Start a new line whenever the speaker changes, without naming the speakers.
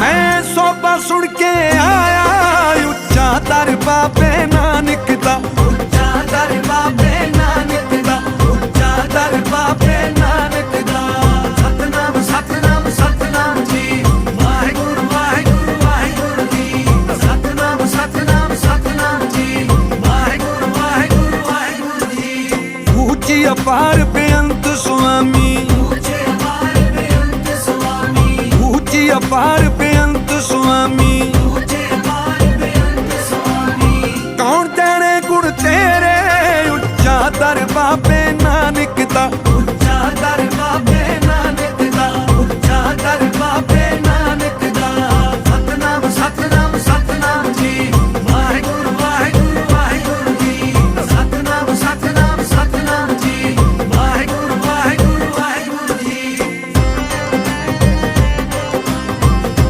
ਮੈਂ ਸੋਭਾ ਸੁਣ ਕੇ ਆਇਆ, ਉੱਚਾ ਦਰ ਬਾਬੇ ਨਾਨਕ ਦਾ। ਉੱਚਾ ਦਰ ਬਾਬੇ ਨਾਨਕ ਦਾ, ਉੱਚਾ ਦਰ ਬਾਬੇ ਨਾਨਕ ਦਾ। ਸਤਨਾਮ ਸਤਨਾਮ ਸਤਨਾਮ ਜੀ। ਵਾਹਿਗੁਰੂ ਵਾਹਿਗੁਰੂ ਵਾਹਿਗੁਰੂ ਜੀ। ਸਤਨਾਮ ਸਤਨਾਮ ਸਤਨਾਮ ਜੀ। ਵਾਹਿਗੁਰੂ ਵਾਹਿਗੁਰੂ ਵਾਹਿਗੁਰੂ ਜੀ। ਉੱਚੀ ਅਪਾਰ ਬੇਅੰਤ ਸੁਆਮੀ। ਉੱਚੀ ਅਪਾਰ ਬੇਅੰਤ ਸੁਆਮੀ। ਉੱਚੀ ਅਪਾਰ ਬੇਅੰਤ ਸੁਆਮੀ